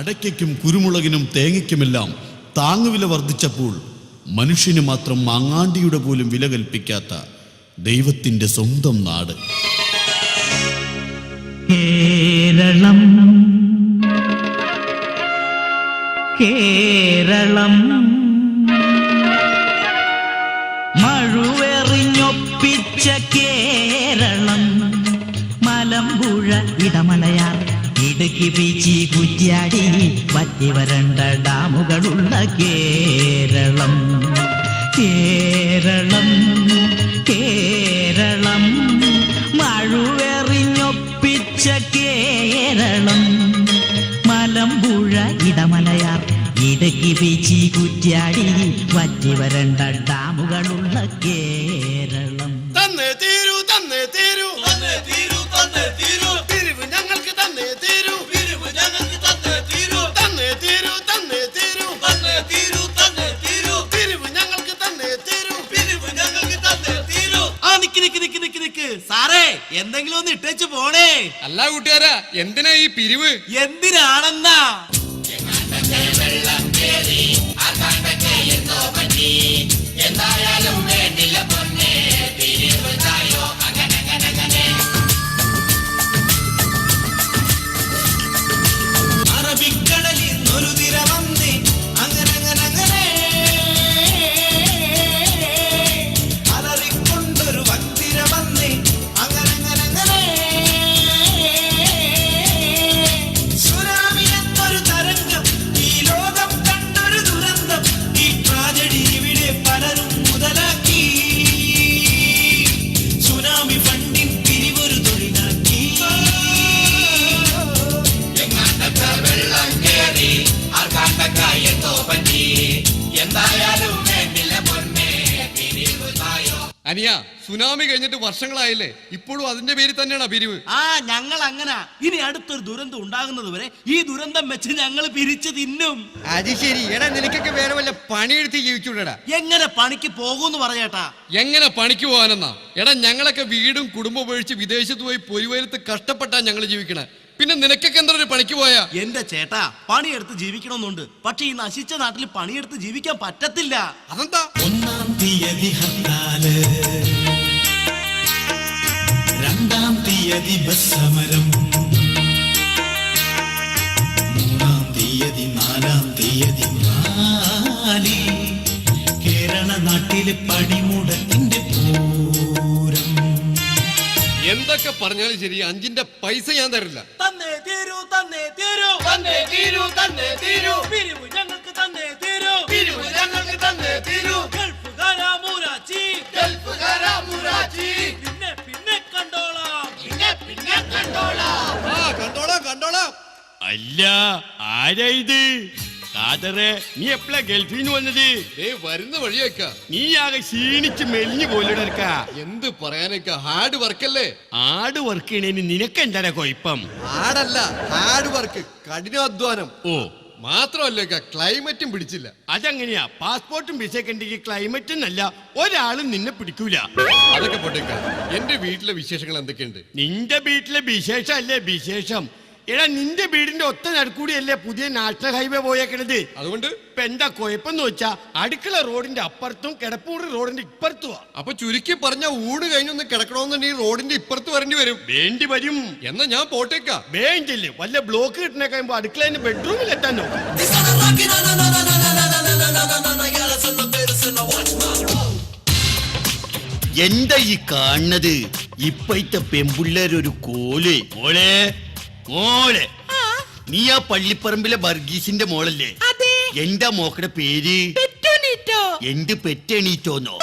അടയ്ക്കും കുരുമുളകിനും തേങ്ങയ്ക്കുമെല്ലാം താങ്ങുവില വർദ്ധിച്ചപ്പോൾ മനുഷ്യന് മാത്രം മാങ്ങാണ്ടിയുടെ പോലും വില കൽപ്പിക്കാത്ത ദൈവത്തിന്റെ സ്വന്തം നാട്. കേരളം. കേരളം. മഴുവെറിഞ്ഞൊപ്പിച്ച കേരളം. മലമ്പുഴ ഇടമലയാർ ഇടുക്കി ബീച്ചി കുറ്റ്യാടി വറ്റി വരണ്ട ഡാമുകളുള്ള കേരളം. കേരളം കേരളം മഴുവെറിഞ്ഞൊപ്പിച്ച കേരളം. മലമ്പുഴ ഇടമലയാർ ഇടുക്കി ബീച്ചി കുറ്റ്യാടി വറ്റി വരണ്ട ഡാമുകളുള്ള കേരളം. തന്നെ തീരൂ തന്നെ തീരൂ. തന്നെ തീരൂ തന്നെ തീരൂ. സാറേ എന്തെങ്കിലും ഒന്ന് ഇട്ടേച്ച് പോണേ. അല്ല കൂട്ടുകാരാ എന്തിനാ ഈ പിരിവ്? എന്തിനാണെന്നാ? അനിയ സുനാമി കഴിഞ്ഞിട്ട് വർഷങ്ങളായില്ലേ? ഇപ്പോഴും അതിന്റെ പേരിൽ തന്നെയാണ് പിരിവ്? ആ ഞങ്ങൾ അങ്ങനെ ഇനി അടുത്തൊരു ദുരന്തം ഉണ്ടാകുന്നത് വരെ ഈ ദുരന്തം വെച്ച് ഞങ്ങൾ പിരിച്ചു തിന്നും. അത് ശരി. എടാ നിനക്കൊക്കെ വേറെ വല്ല പണിയെടുത്ത് ജീവിച്ചുവിടടാ എങ്ങനെ പണിക്ക് പോകൂന്ന് പറയട്ടാ. എങ്ങനെ പണിക്ക് പോകാനെന്നാ? എടാ ഞങ്ങളൊക്കെ വീടും കുടുംബം ഒഴിച്ച് വിദേശത്ത് പോയി പൊരിവയലത്ത് കഷ്ടപ്പെട്ടാ ഞങ്ങൾ ജീവിക്കണേ. പിന്നെ നിനക്കൊക്കെ എന്താ ഒരു പണിക്ക് പോയാ? എന്റെ ചേട്ടാ പണിയെടുത്ത് ജീവിക്കണമെന്നുണ്ട്. പക്ഷെ ഈ നശിച്ച നാട്ടിൽ പണിയെടുത്ത് ജീവിക്കാൻ പറ്റത്തില്ല. അതെന്താ? ഒന്നാം തീയതി ഹർത്താൽ. രണ്ടാം തീയതി ബസ് സമരം മൂന്നാം തീയതി നാലാം തീയതി കേരള നാട്ടിലെ പണിമുടക്കിന്റെ എന്തൊക്കെ പറഞ്ഞാലും ശരി അഞ്ചിന്റെ പൈസ ഞാൻ തരില്ല. തന്നേ തീരൂ തന്നേ തീരൂ. തന്നേ തീരൂ തന്നേ തീരൂ. പിരിവ് ഞങ്ങൾക്ക് തന്നേ തീരൂ. പിരിവ് ഞങ്ങൾക്ക് തന്നേ തീരൂ. ഗൾഫുകാരാ മൂരാച്ചി. ഗൾഫുകാരാ മുറാജി പിന്നെ പിന്നെ കണ്ടോളാം. പിന്നെ പിന്നെ കണ്ടോളാം. ആ കണ്ടോളാം കണ്ടോളാം. അല്ല ആരാ ഇത്? കാതറെ നീ എപ്പോഴാ ഗൾഫിൽ നിന്ന് വന്നത്? ഏ വരുന്ന വഴിയേക്ക. നീ ആകെ ക്ഷീണിച്ച് മെലിഞ്ഞു എന്ത് പറയാനേക്ക ഹാർഡ് വർക്ക് അല്ലേ? ആട് വർക്ക് ചെയ്യണേന് നിനക്ക് എന്താ കുഴപ്പം ഹാർഡല്ല ഹാർഡ് വർക്ക് കഠിനാധ്വാനം. ഓ. മാത്രമല്ല ക്ലൈമറ്റും പിടിച്ചില്ല. അതെങ്ങനെയാ? പാസ്പോർട്ടും വിസയൊക്കെ ഉണ്ടെങ്കിൽ ക്ലൈമറ്റും അല്ല ഒരാളും നിന്നെ പിടിക്കൂല. അതൊക്കെ പോട്ടേക്ക എന്റെ വീട്ടിലെ വിശേഷങ്ങൾ എന്തൊക്കെയുണ്ട്? നിന്റെ വീട്ടിലെ വിശേഷം അല്ലേ വിശേഷം? എടാ നിന്റെ വീടിന്റെ ഒത്ത നടുക്കൂടിയല്ലേ പുതിയ നാഷണൽ ഹൈവേ പോയേക്കണത്? അതുകൊണ്ട്? ഇപ്പൊ എന്താ കുഴപ്പമെന്ന് വെച്ചാ അടുക്കള റോഡിന്റെ അപ്പുറത്തും കിടപ്പൂടി റോഡിന്റെ ഇപ്പുറത്തുവാ. അപ്പൊ ചുരുക്കി പറഞ്ഞ ഊട് കഴിഞ്ഞൊന്ന് കിടക്കണമെന്നുണ്ടെങ്കിൽ റോഡിന്റെ ഇപ്പുറത്ത് വരേണ്ടി വരും. വേണ്ടി വരും. എന്നാ ഞാൻ പോട്ടേക്ക. വേണ്ടില്ല? വല്ല ബ്ലോക്ക് കിട്ടണ കഴിയുമ്പോ അടുക്കളേന്റെ ബെഡ്റൂമിൽ എത്താൻ നോക്കാം. എന്താ ഈ കാണുന്നത്? ഇപ്പഴത്തെ പെമ്പുള്ളേരൊരു കോൽ. മോളെ മോളെ. നീ ആ പള്ളിപ്പറമ്പിലെ ബർഗീസിന്റെ മോളല്ലേ? എന്റെ മോക്കടെ പേര്? എന്ത് പെറ്റെണീറ്റോന്നോ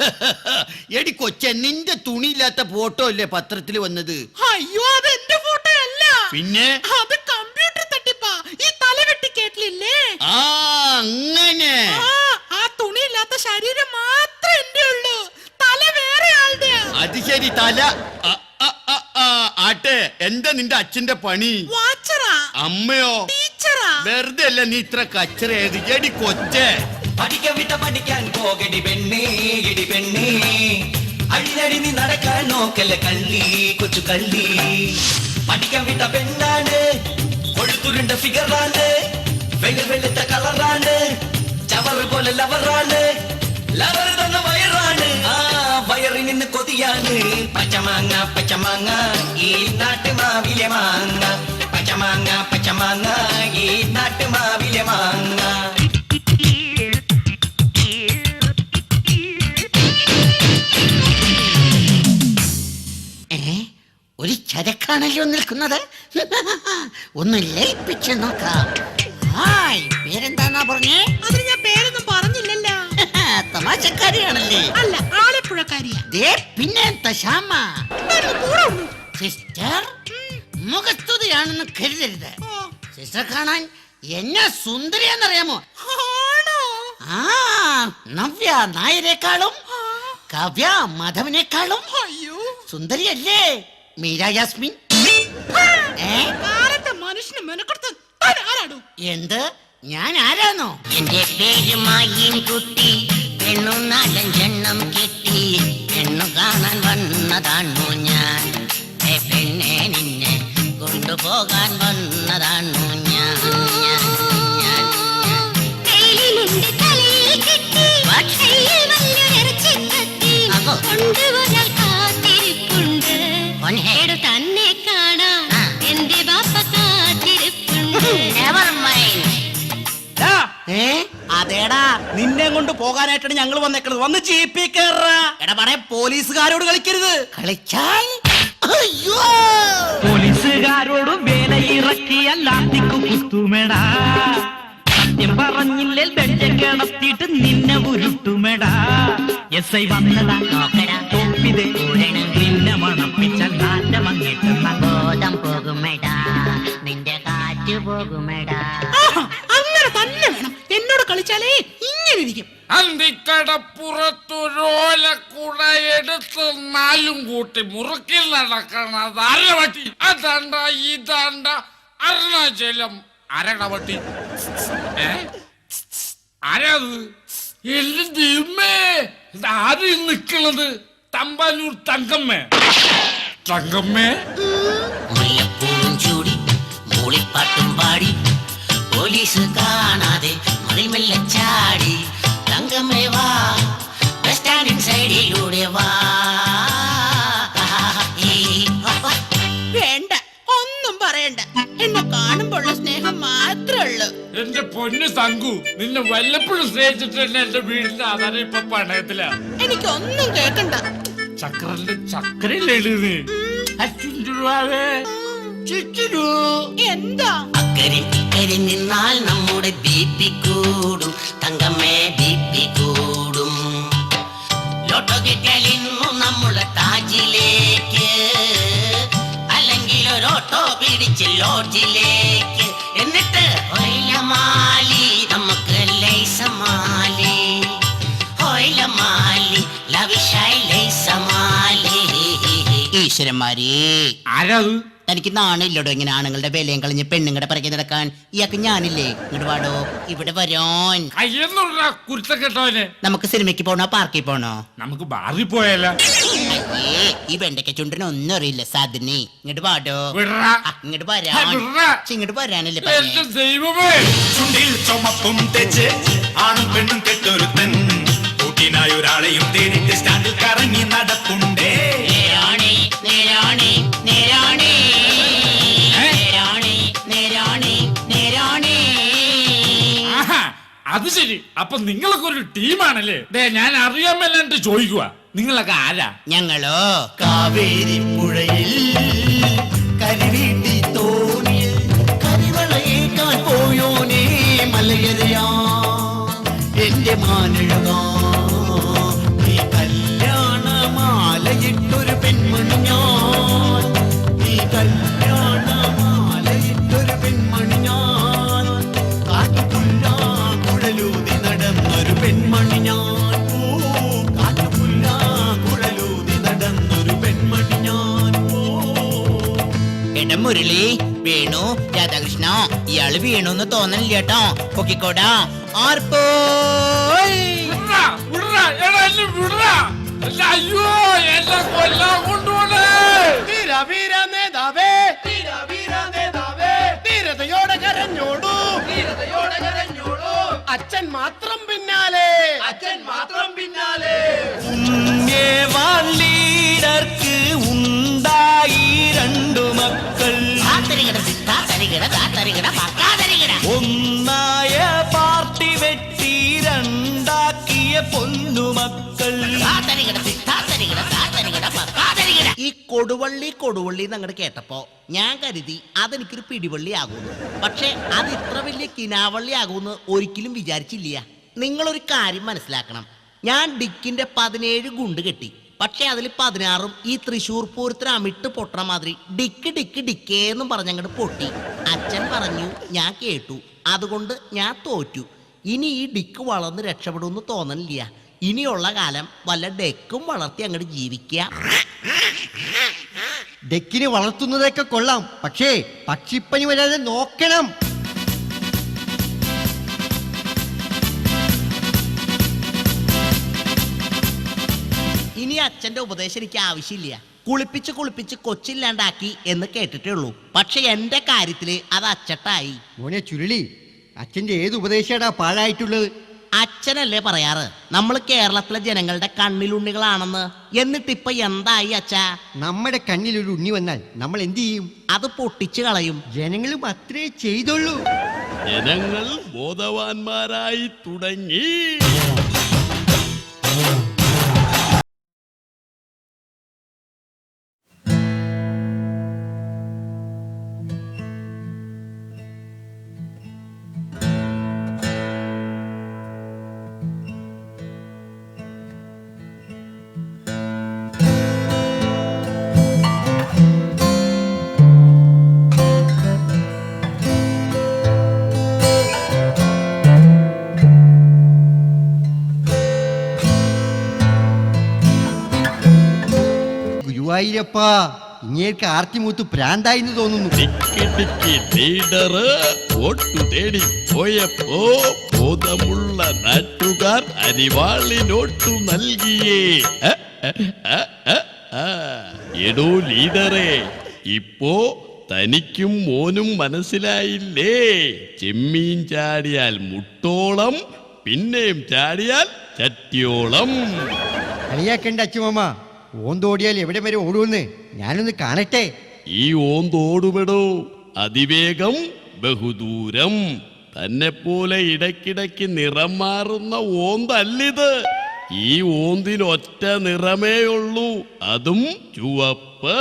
എടി കൊച്ച നിന്റെ തുണിയില്ലാത്ത ഫോട്ടോ അല്ലേ പത്രത്തിൽ വന്നത്? അയ്യോ അത് എന്റെ ഫോട്ടോ അല്ല. പിന്നെ? അത് കമ്പ്യൂട്ടർ തട്ടിപ്പാ. ഈ തല വെട്ടി കേട്ടില്ലേ? ആ അങ്ങനെ. ആ തുണിയില്ലാത്ത ശരീരം മാത്രം എന്റെ ഉള്ളൂ തല വേറെ ആളുടെ അത് ശരി തല. എന്റെ നിന്റെ അച്ഛന്റെ പണി? വാച്ചറാ. അമ്മയോ? ടീച്ചറാ. വെറുതെ അല്ല നീ ഇത്ര കച്ചറ എടി കൊച്ചേ. പഠിക്ക വിട്ട പഠിക്കാൻ പോകടി പെണ്ണേ ഇടി പെണ്ണേ. അഴിഞ്ഞടി നീ നടക്കാൻ നോക്കല്ല കള്ളി കൊച്ചു കള്ളി. പഠിക്കാൻ വിട്ട പെണ്ണാണ് കൊഴുത്തുരുണ്ട ഫിഗറാണ് പച്ചമാങ്ങ പച്ചമാങ്ങ ഈ നാട്ടു മാവിലെ മാങ്ങ. പച്ചമാങ്ങ പച്ചമാങ്ങ ഈ നാട്ടു മാവിലെ മാങ്ങ. ഒരു ചരക്കാണല്ലോ നിൽക്കുന്നത്. ഒന്ന് ലയിപ്പിച്ച് നോക്കാം. പേരെന്താന്നാ പറഞ്ഞേ? തമാശക്കാരിയാണല്ലേ? അല്ല ആലപ്പുഴക്കാരിയാ. ദേ പിന്നെ ഉള്ളൂ. സിസ്റ്റർ മുഖസ്തുതിയാണെന്ന് കരുതരുത്. സിസ്റ്റർ കാണാൻ എന്നെ സുന്ദരിയെന്നറിയാമോ ആണോ? ആ നവ്യ നായരെക്കാളും കവ്യ മാധവനേക്കാളും അയ്യോ. സുന്ദരിയല്ലേ മീര യാസ്മിൻ ഏ? കാലത്തെ മനുഷ്യന് മെനക്കെടുത്ത് താൻ ആരാടോ? എന്ത്? ഞാൻ ആരാണോ എന്റെ പേര് മായിൻ കുട്ടി പെണ്ണു നാലഞ്ചെണ്ണം കിട്ടി. പെണ്ണു കാണാൻ വന്നതാണു ഞാൻ. പെണ്ണെ നിന്നെ കൊണ്ടുപോകാൻ വന്നതാണു ഞാൻ. തന്നെ കാണാൻ ആ. എന്റെ ബാപ്പ കാത്തിരിപ്പുണ്ട്. ഏ? അതേടാ നിന്നെ കൊണ്ട് പോകാനായിട്ടാണ് ഞങ്ങൾ വന്നേക്കണത്. വന്ന് ജീപ്പി കേറാ എടാ പറയ പോലീസുകാരോട് കളിക്കരുത്. കളിച്ചാൽ? അയ്യോ! പോലീസുകാരോട് വേലയിറക്കിയ ലാത്തിക്കു കുത്തുമെടാ. സത്യം പറഞ്ഞില്ലേ ബെഞ്ച കിടത്തിയിട്ട് നിന്നെ ഉരുട്ടുമെടാ. എസ് ഐ വന്നതാ നോക്കടാ. തോപ്പിതേ നിന്നെ മണപ്പിച്ച കാറ്റ മങ്ങിട്ടുന്ന ബോധം പോകുമെടാ നിന്റെ കാറ്റ് പോകുമെടാ ആഹാ, അങ്ങനെ തന്നെ വേണം എന്നോട് കളിച്ചാലേ ഇങ്ങനെ ഇരിക്കും. അന്തിക്കടപ്പുറത്തൊരോലക്കുട എടുത്ത് നാലും കൂട്ടി മുറുക്കിൽ നടക്കണത് അരവട്ടി അതണ്ട ഇതണ്ട അരുണാചലം അരടവട്ടി അരത് ആരാത്? എല്ലാം ദൈവമേ നിക്കണത് തമ്പാനൂർ തങ്കമ്മേ. തങ്കമ്മേ? മുല്ലപ്പൂവും ചൂടി മൂളിപ്പാട്ടും പാടി പോലീസ് കാണാതെ മതിൽ മെല്ലെ ചാടി. പൊന്നു തങ്കു നിന്നെ വല്ലപ്പോഴും സ്നേഹിച്ചിട്ട് തന്നെ എന്റെ വീടിന്റെ ആധാരം ഇപ്പൊ പണയത്തില. എനിക്കൊന്നും കേക്കണ്ട. ചക്രന്റെ ചക്രയില്ലേ നീ? അച്ചുരുവാവേ ചുറ്റുരൂ എന്താ? അക്കരെ ഇക്കരെ നിന്നാൽ നമ്മുടെ ബി കൂടും തങ്കമ്മേ ബി കൂടും. ലോട്ടോ കിട്ടിയാൽ നമ്മുടെ താജിലേക്ക് അല്ലെങ്കിൽ ഒരു ഓട്ടോ പിടിച്ച് ലോഡ്ജിലേക്ക്. ഈശ്വരന്മാരേ ആരാത്? തനിക്ക് നാണില്ലടോ ഇങ്ങനെ ആണുങ്ങളുടെ വിലയും കളഞ്ഞ് പെണ്ണുങ്ങളുടെ പിറകെ നടക്കാൻ. ഇയാൾക്ക് ഞാനില്ലേ? ഇങ്ങോട്ട് വാടോ. ഇവിടെ വരോൻ. കയ്യെന്നുള്ള കുരുത്തക്കെട്ടവനെ നമുക്ക് സിനിമയ്ക്ക് പോണോ? പാർക്കിൽ പോണോ? നമുക്ക് ബാറിൽ പോയല്ല അയ്യേ ഈ വെണ്ടയ്ക്ക ചുണ്ടിന് ഒന്നും അറിയില്ല സാധിനി ഇങ്ങോട്ട് വാടോ. ഇങ്ങോട്ട് വരാൻ. ഇങ്ങോട്ട് വരാനല്ലേ ദൈവമേ. ചുണ്ടിൽ ചുമപ്പും തെച്ച് ആണും പെണ്ണും കെട്ടൊരുത്തൻ. കൂട്ടിനായി ഒരാളെയും തേടിട്ട് സ്റ്റാൻഡിൽ കറങ്ങി നടപ്പുണ്ടേ. അത് ശരി. അപ്പൊ നിങ്ങളൊക്കെ ഒരു ടീമാണല്ലേ? ദേ ഞാൻ അറിയാമല്ല മേലാണ്ട് ചോദിക്കുക നിങ്ങളൊക്കെ ആരാ? ഞങ്ങളോ? കാവേരി പുഴയിൽ കരിവീട്ടി തോണി കരിവളയേക്കാൻ പോയോനേ മലയരയാ. എന്റെ മാനഴകാ. പെൺമണി ഞാൻ കുഴലൂതി നടന്നൊരു പെൺമണി വേണു രാധാകൃഷ്ണ ഇയാൾ വീണുന്ന് തോന്നണില്ല കേട്ടോ പൊക്കിക്കോടാ ആർപ്പോ എന്നെ. എന്നെ അയ്യോ എന്നെ കൊല്ലാൻ കൊണ്ടുപോണേ വീര വീര നേതാവേ വീര വീര നേതാവേ തീരതയോടെ കരഞ്ഞോളൂ അച്ഛൻ മാത്രം പിന്നാലെ. അച്ഛൻ മാത്രം പിന്നാലെ. ലീഡർക്ക് ഉണ്ടായി രണ്ടു മക്കൾ. ഒന്നായ പാർട്ടി വെട്ടി രണ്ടാക്കിയ പൊന്നുമക്കൾ കൊടുവള്ളി കൊടുവള്ളി എന്നങ്ങോട്ട് കേട്ടപ്പോ ഞാൻ കരുതി അതെനിക്കൊരു പിടിവള്ളി ആകുന്നു പക്ഷെ അത് ഇത്ര വലിയ കിനാവള്ളി ആകുമെന്ന് ഒരിക്കലും വിചാരിച്ചില്ല. നിങ്ങളൊരു കാര്യം മനസ്സിലാക്കണം. ഞാൻ ഡിക്കിന്റെ പതിനേഴ് ഗുണ്ട് കെട്ടി. പക്ഷെ അതിൽ പതിനാറും ഈ തൃശൂർ പൂരത്തിന് അമിട്ട് പൊട്ടണ മാതിരി ഡിക്ക് ഡിക്ക് ഡിക്കേന്നും പറഞ്ഞങ്ങോട്ട് പൊട്ടി. അച്ഛൻ പറഞ്ഞു ഞാൻ കേട്ടു. അതുകൊണ്ട് ഞാൻ തോറ്റു. ഇനി ഈ ഡിക്ക് വളർന്ന് രക്ഷപ്പെടുമെന്ന് തോന്നണില്ല. ഇനിയുള്ള കാലം വല്ല ഡെക്കും വളർത്തി അങ്ങോട്ട് ജീവിക്കുക. ഡെക്കിനെ വളർത്തുന്നതൊക്കെ കൊള്ളാം പക്ഷേ പക്ഷിപ്പനി വരാതെ നോക്കണം. ഇനി അച്ഛന്റെ ഉപദേശം എനിക്ക് ആവശ്യമില്ല. കുളിപ്പിച്ച് കുളിപ്പിച്ച് കൊച്ചില്ലാണ്ടാക്കി എന്ന് കേട്ടിട്ടേ ഉള്ളൂ. പക്ഷെ എന്റെ കാര്യത്തിൽ അത് അച്ചട്ടായി. മോനെ ചുരുളി അച്ഛന്റെ ഏത് ഉപദേശാടാ പാഴായിട്ടുള്ളത്? അച്ഛനല്ലേ പറയാറ്? നമ്മൾ കേരളത്തിലെ ജനങ്ങളുടെ കണ്ണിലുണ്ണികളാണെന്ന്. എന്നിട്ട് ഇപ്പൊ എന്തായി അച്ഛാ? നമ്മുടെ കണ്ണിൽ ഒരു ഉണ്ണി വന്നാൽ നമ്മൾ എന്ത് ചെയ്യും? അത് പൊട്ടിച്ചു കളയും. ജനങ്ങളും അത്രേ ചെയ്തുള്ളൂ. ജനങ്ങൾ ബോധവാന്മാരായി തുടങ്ങി. ഗുരുവായൂരപ്പ ഇങ്ങേർക്ക് ആർത്തിമൂത്ത് പ്രാന്തായിന്ന് തോന്നുന്നു. ടിക്കി ടിക്കി ലീഡറ് വോട്ടു തേടി പോയപ്പോ ബോധമുള്ള നാട്ടുകാർ അരിവാളി നോട്ടു നൽകിയേ അ, അ, അ, അ, ആ. എടോ ലീഡറെ ഇപ്പോ തനിക്കും മോനും മനസ്സിലായില്ലേ? ചെമ്മീൻ ചാടിയാൽ മുട്ടോളം പിന്നെയും ചാടിയാൽ ചട്ടിയോളം. കളിയാക്കണ്ട അച്ഛമ്മ. ഓന്തോടിയാൽ എവിടെ വരെ ഓടുമെന്ന് ഞാനൊന്ന് കാണട്ടെ. ഈ ഓന്തോടുമെടോ അതിവേഗം ബഹുദൂരം. തന്നെ പോലെ ഇടയ്ക്കിടയ്ക്ക് നിറം മാറുന്ന ഓന്തല്ലിത്. ഈ ഓന്തിന് ഒറ്റ നിറമേ ഉള്ളൂ അതും ചുവപ്പ്.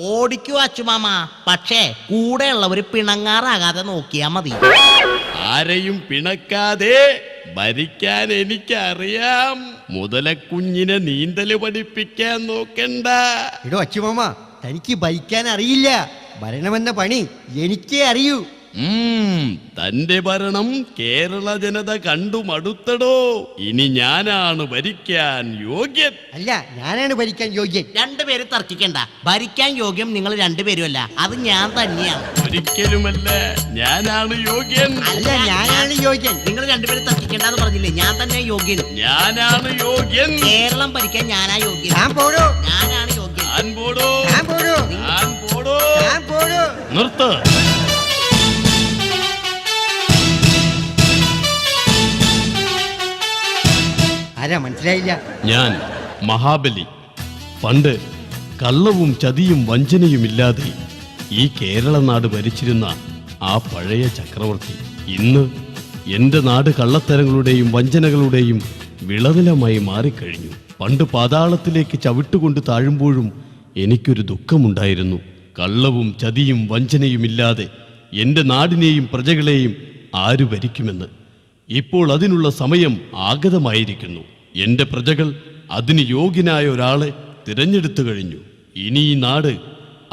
ഓടിക്കൂ അച്ചുമാമ പക്ഷേ കൂടെയുള്ളവര് പിണങ്ങാറാകാതെ നോക്കിയാ മതി. ആരെയും പിണക്കാതെ ഭരിക്കാൻ എനിക്കറിയാം. മുതലക്കുഞ്ഞിനെ നീന്തൽ പഠിപ്പിക്കാൻ നോക്കണ്ട. ഇടോ അച്ചുമാമ തനിക്ക് ഭരിക്കാൻ അറിയില്ല. ഭരണമെന്ന പണി എനിക്കേ അറിയൂ. തന്റെ ഭരണം കേരള ജനത കണ്ടു മടുത്തടോ. ഇനി ഞാനാണ് ഭരിക്കാൻ യോഗ്യൻ. അല്ല ഞാനാണ് ഭരിക്കാൻ യോഗ്യൻ. രണ്ടുപേര് തർക്കിക്കണ്ട. ഭരിക്കാൻ യോഗ്യം നിങ്ങൾ രണ്ടുപേരും അല്ല അത് ഞാൻ തന്നെയാണ്. ഒരിക്കലുമല്ല ഞാനാണ് യോഗ്യൻ. അല്ല ഞാനാണ് യോഗ്യൻ. നിങ്ങൾ രണ്ടുപേരും തർക്കിക്കണ്ട എന്ന് പറഞ്ഞില്ലേ? ഞാൻ തന്നെ യോഗ്യൻ. ഞാനാണ് യോഗ്യൻ. കേരളം ഭരിക്കാൻ ഞാനാ യോഗ്യൻ. ഞാൻ പോടോ ഞാനാണ് യോഗ്യൻ. ഞാൻ പോടോ ഞാൻ പോടോ ഞാൻ പോടോ ഞാൻ പോടോ നിർത്ത്. ആരാ? മനസ്സിലായില്ല. ഞാൻ മഹാബലി. പണ്ട് കള്ളവും ചതിയും വഞ്ചനയുമില്ലാതെ ഈ കേരള നാട് ഭരിച്ചിരുന്ന ആ പഴയ ചക്രവർത്തി ഇന്ന് എന്റെ നാട് കള്ളത്തരങ്ങളുടെയും വഞ്ചനകളുടെയും വിളനിലമായി മാറിക്കഴിഞ്ഞു. പണ്ട് പാതാളത്തിലേക്ക് ചവിട്ടുകൊണ്ട് താഴുമ്പോഴും എനിക്കൊരു ദുഃഖമുണ്ടായിരുന്നു. കള്ളവും ചതിയും വഞ്ചനയുമില്ലാതെ എന്റെ നാടിനെയും പ്രജകളെയും ആരു ഭരിക്കുമെന്ന്. ഇപ്പോൾ അതിനുള്ള സമയം ആഗതമായിരിക്കുന്നു. എന്റെ പ്രജകൾ അതിന് യോഗ്യനായ ഒരാളെ തിരഞ്ഞെടുത്തു കഴിഞ്ഞു. ഇനി ഈ നാട്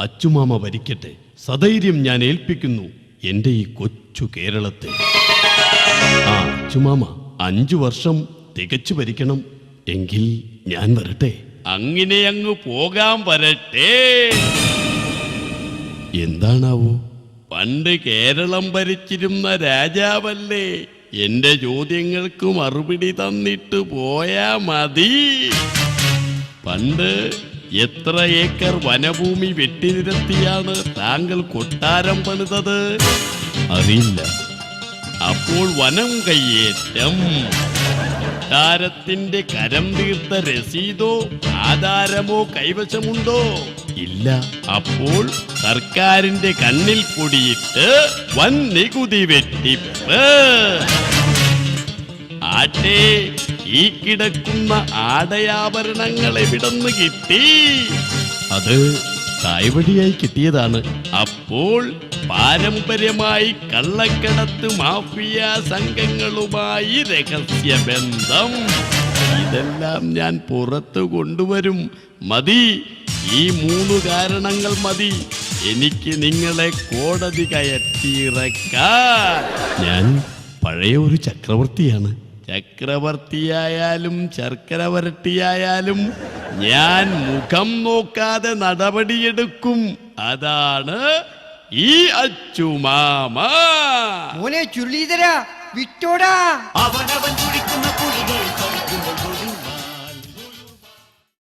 അച്ചുമാമ ഭരിക്കട്ടെ. സധൈര്യം ഞാൻ ഏൽപ്പിക്കുന്നു എന്റെ ഈ കൊച്ചു കേരളത്തെ. ആ അച്ചുമാമ അഞ്ചു വർഷം തികച്ചു ഭരിക്കണം എങ്കിൽ ഞാൻ വരട്ടെ. അങ്ങനെ അങ്ങ് പോകാൻ വരട്ടെ. എന്താണാവോ? പണ്ട് കേരളം ഭരിച്ചിരുന്ന രാജാവല്ലേ? എന്റെ ചോദ്യങ്ങൾക്ക് മറുപടി തന്നിട്ട് പോയാ മതി. പണ്ട് എത്ര ഏക്കർ വനഭൂമി വെട്ടി വെട്ടിനിരത്തിയാണ് താങ്കൾ കൊട്ടാരം പണിതത്? അറിയില്ല. അപ്പോൾ വനം കയ്യേറ്റം. കൊട്ടാരത്തിന്റെ കരം തീർത്ത രസീതോ ആധാരമോ കൈവശമുണ്ടോ? ഇല്ല. അപ്പോൾ സർക്കാരിന്റെ കണ്ണിൽ പൊടിയിട്ട് വൻ നികുതി വെട്ടിപ്പ്. ആട്ടെ ഈ കിടക്കുന്ന ആടയാഭരണങ്ങൾ എവിടെന്ന് കിട്ടി. അത് തായ്വടിയായി കിട്ടിയതാണ്. അപ്പോൾ പാരമ്പര്യമായി കള്ളക്കടത്ത് മാഫിയ സംഘങ്ങളുമായി രഹസ്യബന്ധം. ഇതെല്ലാം ഞാൻ പുറത്തു കൊണ്ടുവരും. മതി. ഈ മൂന്ന് കാരണങ്ങൾ മതി. എനിക്ക് നിങ്ങളെ കോടതി കയറ്റിയിറക്കാൻ. ഞാൻ പഴയ ഒരു ചക്രവർത്തിയാണ്. ചക്രവർത്തിയായാലും ശർക്കര വരട്ടിയായാലും ഞാൻ മുഖം നോക്കാതെ നടപടിയെടുക്കും. അതാണ് ഈ അച്ചുമാമ മോനെ ചുരുളീതര വിറ്റോടാ. അവനവൻ കുഴിക്കുന്ന കുഴികൾ